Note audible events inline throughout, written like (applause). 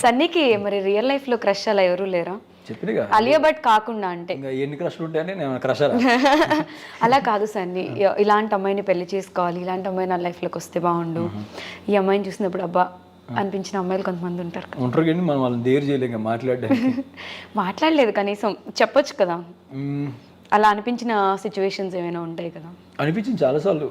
సన్నీకి మరి రియల్ లైఫ్లో క్రష్ అలా ఎవరు లేరా? చెప్పినగా. అలియా భట్ కాకుండా అంటే. ఇంకా ఎన్ని క్రష్లు ఉంటాయని నేను క్రష్ (laughs) అలా? కాదు సన్ని. ఇలాంటి అమ్మాయిని పెళ్ళి చేసుకోవాలి ఇలాంటి అమ్మాయి నా లైఫ్లోకి వస్తే బాగుండు. ఈ అమ్మాయిని చూసినప్పుడు అబ్బా అనిపించిన అమ్మాయిలు కొంతమంది ఉంటారు. ఉంటారు కానీ మనం వాళ్ళని దేరు (laughs) మాట్లాడలేదు కనీసం. చెప్పొచ్చు కదా. అలా అనిపించిన సిచ్యువేషన్స్ ఏమైనా ఉంటాయి కదా? అనిపించింది చాలాసార్లు.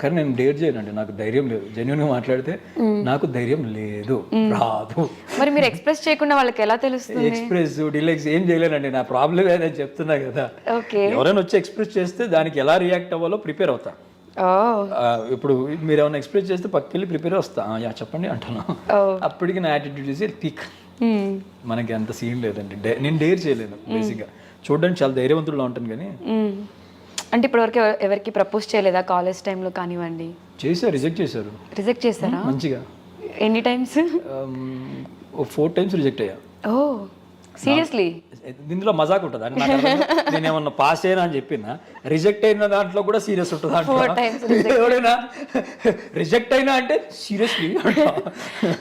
కానీ నేను డేర్ చేయనండి నాకు ధైర్యం లేదు. జెన్యున్గా మాట్లాడితే నాకు ధైర్యం లేదు. రాదు. మరి మీరు ఎక్స్ప్రెస్ చేయకుండా వాళ్ళకి ఎలా తెలుస్తుంది? ఎక్స్ప్రెస్ డిలెక్స్ ఏం చేయలేనండి. నా ప్రాబ్లం ఏదని చెప్తున్నా కదా. ఓకే. ఎవరైనా వచ్చి ఎక్స్ప్రెస్ చేస్తే దానికి ఎలా రియాక్ట్ అవ్వాలో ప్రిపేర్ అవుతా. ఇప్పుడు మీరు ఏమైనా ఎక్స్ప్రెస్ చేస్తే పక్కకెళ్ళి ప్రిపేర్ వస్తా. "ఆ, యా చెప్పండి అంటాను. అప్పటికి నా యాటిట్యూడ్ ఇస్ పీక్. మనకి అంత సీన్ లేదండి. నేను డేర్ చేయలేను బేసిక్గా చూడడానికి చాలా ధైర్యవంతుల్లో ఉంటాను కానీ. అంటే ఇప్పటివరకు ఎవ- ఎవరికి ప్రపోజ్ చేయలేదా కాలేజ్ టైంలో కానివ్వండి? చేశారు రిజెక్ట్ చేశారు. రిజెక్ట్ చేశారా? మంచిగా. ఎన్ని టైమ్స్? ఫోర్ టైమ్స్ రిజెక్ట్ అయ్యా. ఓ. సీరియస్లీ దీంట్లో మజాక్ ఉంటుంది. అని. నేను ఏమన్నా పాస్ అయినా అని చెప్పిన రిజెక్ట్ అయిన దాంట్లో కూడా సీరియస్ ఉంటుంది ఎవరైనా రిజెక్ట్ అయినా అంటే సీరియస్లీ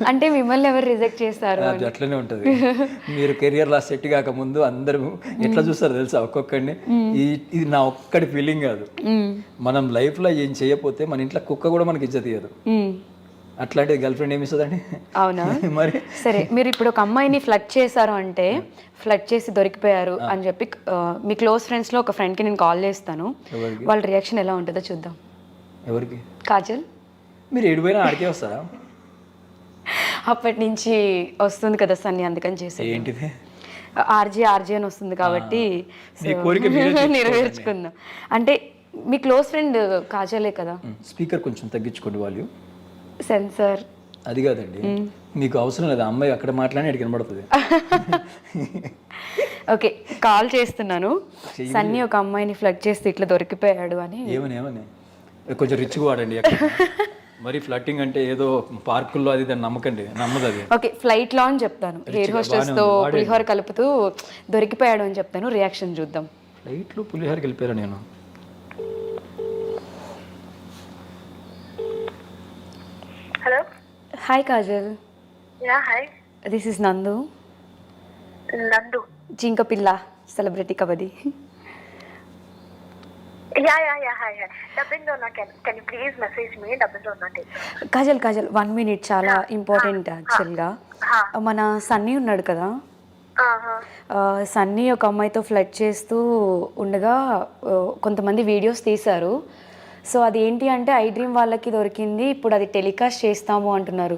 అంటే మిమ్మల్ని ఎవరు రిజెక్ట్ చేస్తారు అది అట్లనే ఉంటుంది. మీరు కెరియర్ లా సెట్ కాక ముందు అందరూ ఎట్లా చూస్తారు తెలుసా ఒక్కొక్కడిని? ఇది నా ఒక్కడి ఫీలింగ్ కాదు. మనం లైఫ్లో ఏం చేయకపోతే మన ఇంట్లో కుక్క కూడా మనకి ఇజ్జత ఇయ్యదు మ్మ్. అట్లాంటి గర్ల్ ఫ్రెండ్ ఏమి ఇస్తుందండి? అవునా? (laughs) మరి సరే మీరు ఇప్పుడు ఒక అమ్మాయిని ఫ్లడ్ చేశారు అంటే ఫ్లడ్ చేసి దొరికిపోయారు అని చెప్పి మీ క్లోజ్ ఫ్రెండ్స్లో ఒక ఫ్రెండ్కి నేను కాల్ చేస్తాను. వాళ్ళ రియాక్షన్ ఎలా ఉంటుందో చూద్దాం. ఎవరికి? కాజల్? మీరు ఏడిపోయినా ఆడికే వస్తారా? (laughs) అప్పటి నుంచి వస్తుంది కదా సన్ని అందుకని చేసి ఏంటిది? ఆర్జే ఆర్జే అని వస్తుంది కాబట్టి (laughs) తీర్చుకోవాలండి. నెరవేర్చుకుందాం. అంటే మీ క్లోజ్ ఫ్రెండ్ కాజలే కదా? స్పీకర్ కొంచెం తగ్గించుకోండి వాళ్ళు సెన్సర్. అది కాదండి. మీకు అవసరం లేదు. అమ్మాయి అక్కడ మాట్లాడి కనబడుతుంది. (laughs) ఓకే కాల్ చేస్తున్నాను. సన్నీ ఒక అమ్మాయిని ఫ్లడ్ చేస్తే ఇట్లా దొరికిపోయాడు అని. ఏమని ఏమని? కొంచెం రిచ్గా వాడండి. (laughs) మరి ఫ్లట్టింగ్ అంటే ఏదో పార్కుల్లో అది దాన్ని నమ్మకండి. నమ్మదు అది. ఓకే ఫ్లైట్లో అని చెప్తాను. ఎయిర్ హోస్టెస్తో పులిహోర కలుపుతూ దొరికిపోయాడు అని చెప్తాను. రియాక్షన్ చూద్దాం. ఫ్లైట్లో పులిహారకి వెళ్ళిపోయారా నేను? Hello. Hi Kajal ya hi this is Nandu Nandu జింక పిల్ల celebrity kabaddi ya ya ya hi hi డబ్బింగ్లో ఉన్నా can can you please message me ఉన్నట్టు కాజల్ కాజల్ వన్ మినిట్ చాలా ఇంపార్టెంట్ యాక్చువల్గా మన సన్నీ ఉన్నాడు కదా. సన్నీ ఒక అమ్మాయితో ఫ్లడ్ చేస్తూ ఉండగా ఆ, కొంతమంది వీడియోస్ తీశారు. సో అది ఏంటి అంటే ఐ డ్రీమ్ వాళ్ళకి దొరికింది ఇప్పుడు అది టెలికాస్ట్ చేస్తాము అంటున్నారు.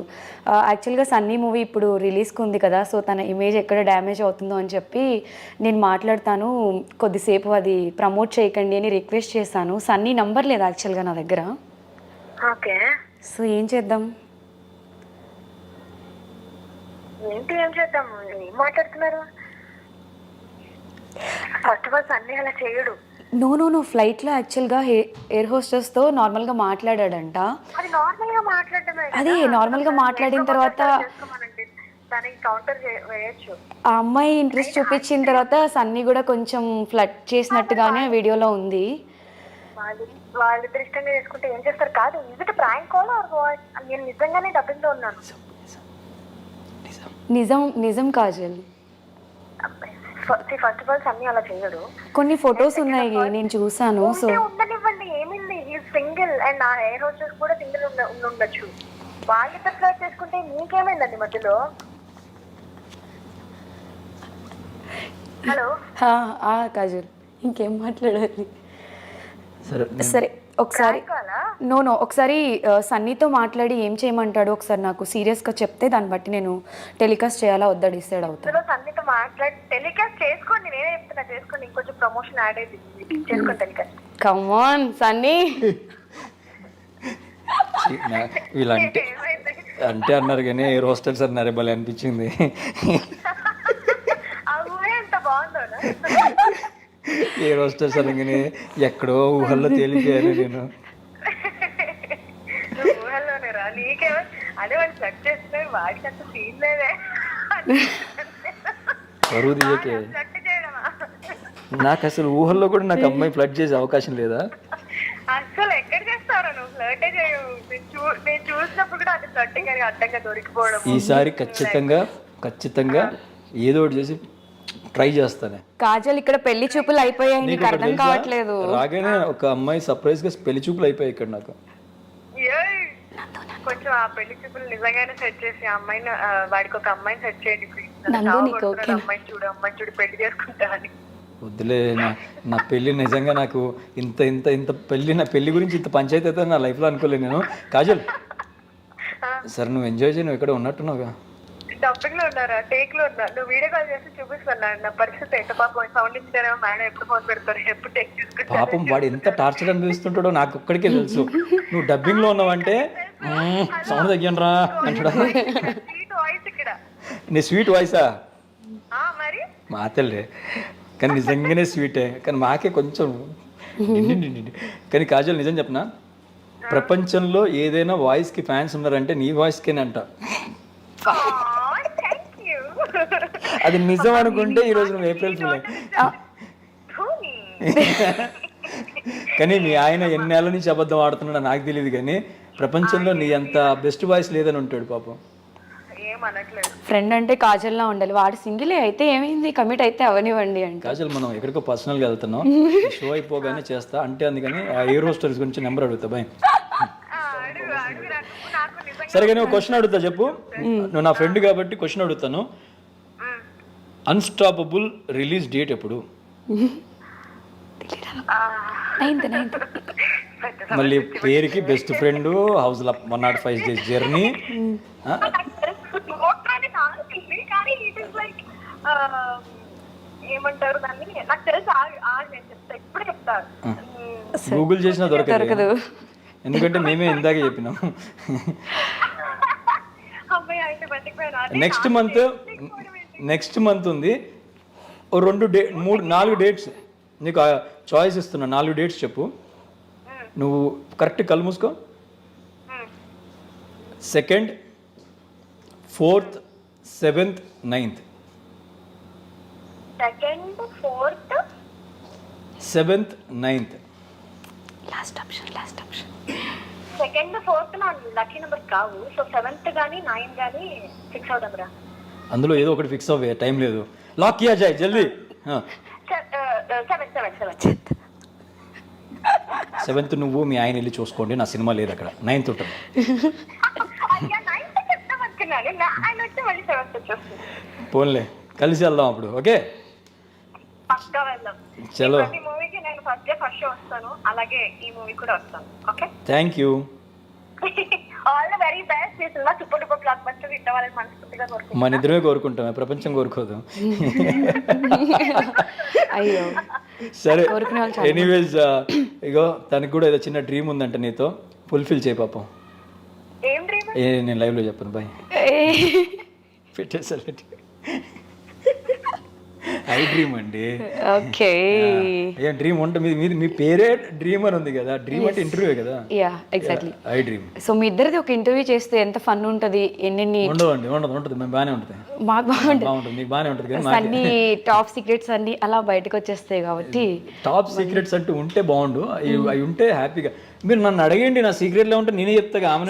యాక్చువల్గా సన్నీ మూవీ ఇప్పుడు రిలీజ్కి ఉంది కదా సో తన ఇమేజ్ ఎక్కడ డ్యామేజ్ అవుతుందో అని చెప్పి నేను మాట్లాడతాను. కొద్దిసేపు అది ప్రమోట్ చేయకండి అని రిక్వెస్ట్ చేశాను. సన్నీ నంబర్ లేదు యాక్చువల్గా నా దగ్గర? ఓకే. సో ఏం చేద్దాం? ఏంటి ఏం చేద్దాం? ఏం మాట్లాడుతున్నారు? ఫస్ట్ ఆఫ్ ఆల్ సన్నీ అలా చేయడు. నో నో నో ఫ్లైట్లో యాక్చువల్గా ఎయిర్ హోస్టెస్తో నార్మల్గా మాట్లాడాడంట. అది నార్మల్గా మాట్లాడటమే అదే నార్మల్గా మాట్లాడిన తర్వాత ఆ అమ్మాయి ఇంట్రెస్ట్ చూపించిన తర్వాత సన్నీ కూడా కొంచెం ఫ్లడ్ చేసినట్టుగానే వీడియోలో ఉంది. వాళ్ళు వాళ్ళిద్దరు ఇష్టంగా చేసుకుంటే ఏం చేస్తారు? కాదు ఇది ప్రాంక్ కాల్ ఆర్ నేను నిజంగానే డబ్బింగ్లో ఉన్నాను. నిజం నిజం Kajal. First of all Sunny అలా చేయడు కొన్ని ఫొటోస్ ఉన్నాయి నేను చూసాను సో ఉండనివ్వండి ఏమింది? ఈ సింగిల్ అండ్ ఆ ఎయిర్ హోస్టెస్ కూడా సింగిల్ ఉండొచ్చు. వాళ్ళిద్దరు ఫ్లైట్ చేసుకుంటే మీకేమైందండి మధ్యలో? హలో? కాజల్ ఇంకేం మాట్లాడాలి? సరే సరే ఒకసారి నో నో ఒకసారి సన్నీతో మాట్లాడి ఏం చేయమంటాడు ఒకసారి నాకు సీరియస్గా చెప్తే దాన్ని బట్టి నేను టెలికాస్ట్ చేయాలా వద్దా డిసైడ్ అవుతాను సన్నీతో మాట్లాడి టెలికాస్ట్ చేసుకోండి నేనే చెప్తున్నా చేసుకోండి ఇంకొంచెం ప్రమోషన్ యాడ్ అయింది చేసుకోండి టెలికాస్ట్. కమాన్ సన్నీ. వీళ్ళంటే అంటే అన్నారు కానీ ఎయిర్ హోస్టల్స్ అన్నారు భలే అనిపించింది ఆ ఊహే ఎంత బాగుందో ఎయిర్ హోస్టల్స్ అనగానే ఎక్కడో ఊహల్లో తేలిపోయాను నేను. నువ్వు ఊహల్లోనే రా నీకేమో అదే వాడు సెట్ చేస్తే వాడికి అంత సీన్ లేదే. బరువు చేయడమా? నాకు అసలు ఊహల్లో కూడా నాకు అమ్మాయి ఫ్లడ్ చేసే అవకాశం లేదా? అసలు ఎక్కడ చేస్తావు నువ్వు? ఫ్లర్టే చేయవు. నేను చూ నేను చూసినప్పుడు కూడా అది ఫ్లర్టింగ్ అని అడ్డంగా దొరికిపోవడం ఈసారి ఖచ్చితంగా ఖచ్చితంగా ఏదో ఒకటి చేసి ట్రై చేస్తానే కాజల్ ఇక్కడ పెళ్ళి చూపులు అయిపోయాయి నీకు అర్థం? కావట్లేదు రాగానే ఒక అమ్మాయి సర్ప్రైజ్గా పెళ్ళి చూపులు అయిపోయాయి ఇక్కడ నాకు ఏయ్! కొంచెం ఆ పెళ్ళి చూపులు నిజంగానే సెట్ చేసి ఆ అమ్మాయిని ఆ, వాడికి ఒక అమ్మాయిని సెట్ చేయండి please. నందు, చావు నీకు కొడుతున్నాడు, ఓకేనా? అమ్మాయిని చూడు అమ్మాయిని చూడు పెళ్ళి చేసుకుంటా అని వద్దులే నా నా పెళ్ళి నిజంగా నాకు ఇంత ఇంత ఇంత పెళ్ళి నా పెళ్ళి గురించి ఇంత పంచాయతీ అయితే నా లైఫ్లో అనుకోలేదు నేను కాజల్ సరే నువ్వు ఎంజాయ్ చేయి నువ్వు ఇక్కడ ఉన్నట్టున్నావుగా డబ్బింగ్లో ఉన్నారా? టేక్లో ఉన్నా నువ్వు వీడియో కాల్ చేసి చూపిస్తున్నా నా పరిస్థితి ఎంత పాపం? సౌండ్ ఇచ్చారేమో మేడం ఎప్పుడు ఫోన్ పెడతారు? ఎప్పుడు టేక్ తీసుకుంటారు? పాపం వాడు ఎంత టార్చర్ అనిపిస్తుంటాడో నాకు ఒక్కడికే తెలుసు. నువ్వు డబ్బింగ్లో ఉన్నావంటే సౌండ్ తగ్గినరా అంటాడా. సీట్ వాయిస్ ఇక్కడ. నీ స్వీట్ వాయిసా? ఆ మరి? మా తెల్లే కానీ నిజంగానే స్వీటే. కానీ మాకే కొంచెం. కానీ కాజల్ నిజం చెప్పనా? ప్రపంచంలో ఏదైనా వాయిస్కి ఫ్యాన్స్ ఉన్నారంటే నీ వాయిస్కేనంట. అది నిజం అనుకుంటే ఈరోజు నువ్వు ఏప్రిల్ ఫుల్ (laughs) కానీ మీ ఆయన ఎన్నేళ్ళ నుంచి అబద్ధం ఆడుతున్నాడో నాకు తెలియదు కానీ ప్రపంచంలో నీ అంత బెస్ట్ వాయిస్ లేదని ఉంటాడు పాపం. ఏమనట్లేదు ఫ్రెండ్ అంటే కాజల్లా ఉండాలి. వాడు సింగిలే అయితే ఏమైంది? కమిట్ అయితే అవనివ్వండి అంటే. కాజల్ మనం ఎక్కడికో పర్సనల్గా వెళ్తున్నాం. షో అయిపోగానే (laughs) చేస్తా అంటే అందుకని ఆ ఎయిర్ హోస్టర్స్ గురించి నెంబర్ అడుగుతా నిజంగా సరే కానీ ఒక క్వశ్చన్ అడుగుతా చెప్పు. నువ్వు నా ఫ్రెండ్ కాబట్టి క్వశ్చన్ అడుగుతాను. అన్స్టాపబుల్ రిలీజ్ డేట్ ఎప్పుడు? మళ్ళీ పేరుకి best friend house one not five days journey ఏమంటారు దాన్ని? నాకు తెలుసు నేను చెప్తా ఇప్పుడే గూగుల్ చేసినా దొరకదు. దొరకదు. ఎందుకంటే మేమే ఇందాకే చెప్పినాం. (laughs) నెక్స్ట్ మంత్ నెక్స్ట్ మంత్ ఉంది. ఓ రెండు డే మూడు నాలుగు డేట్స్. నీకు చాయిస్ ఇస్తున్నా నాలుగు డేట్స్ చెప్పు. నువ్వు కరెక్ట్ కళ్ళు మూసుకో. Second fourth seventh ninth. Second fourth? Seventh ninth. Last option last option. Second fourth నా లక్కీ నెంబర్ కావు. సో సెవెంత్ గానీ నైన్ గానీ ఫిక్స్ అవుదాం రా. అందులో ఏదో ఒకటి ఫిక్స్ అవ్వే టైం లేదు. లాక్ కియా జాయ్ జల్దీ. సెవెన్ సెవెన్ సెవెన్ సెవెంత్ నువ్వు మీ ఆయన వెళ్ళి చూసుకోండి నా సినిమా లేదు అక్కడ. నైన్త్ ఉంటుంది. సెవెంత్ పోన్లే కలిసి వెళ్దాం అప్పుడు ఓకే? చలో. ప్రతి మూవీకి నేను ఫస్ట్ డే ఫస్ట్ షో వస్తాను. అలాగే ఈ మూవీ కూడా వస్తాను. Okay? Thank you (laughs) all the very best ఈ సినిమా super duper blockbuster hit అవ్వాలని మనస్ఫూర్తిగా కోరుకుంటున్నాను మన ఇద్దరమే కోరుకుంటాం ప్రపంచం కోరుకోదు. అయ్యో. సరే. ఎనీవేస్ ఇగో తనకు కూడా ఏదో చిన్న డ్రీమ్ ఉందంట నీతో. ఫుల్ఫిల్ చేయి పాపం. ఏం డ్రీమ్ ఏ నేను లైవ్లో చెప్పను. బాయ్ పెట్టేసా ఐ డ్రీమ్ అండి. ఓకే. ఏం డ్రీమ్ ఉంటే మీ మీ- పేరే డ్రీమ్ అని ఉంది కదా. డ్రీమ్ అంటే ఇంటర్వ్యూ కదా. Ya exactly I dream. So మీ ఇద్దరిది ఒక ఇంటర్వ్యూ చేస్తే ఎంత ఫన్ ఉంటుంది? ఎన్నెన్ని ఉండవండి ఉండదు ఉంటుంది. మేము బాగానే ఉంటుంది. మాకు బాగుంటుంది బాగుంటుంది మీకు బాగానే ఉంటుంది కానీ అన్ని టాప్ సీక్రెట్స్ అన్ని అలా బయటకు వచ్చేస్తాయి కాబట్టి. టాప్ సీక్రెట్స్ అంటూ ఉంటే బాగుండు. అవి ఉంటే హ్యాపీగా మీరు నన్ను అడగండి నా సీక్రెట్లో ఉంటే నేనే చెప్తాగా ఆమె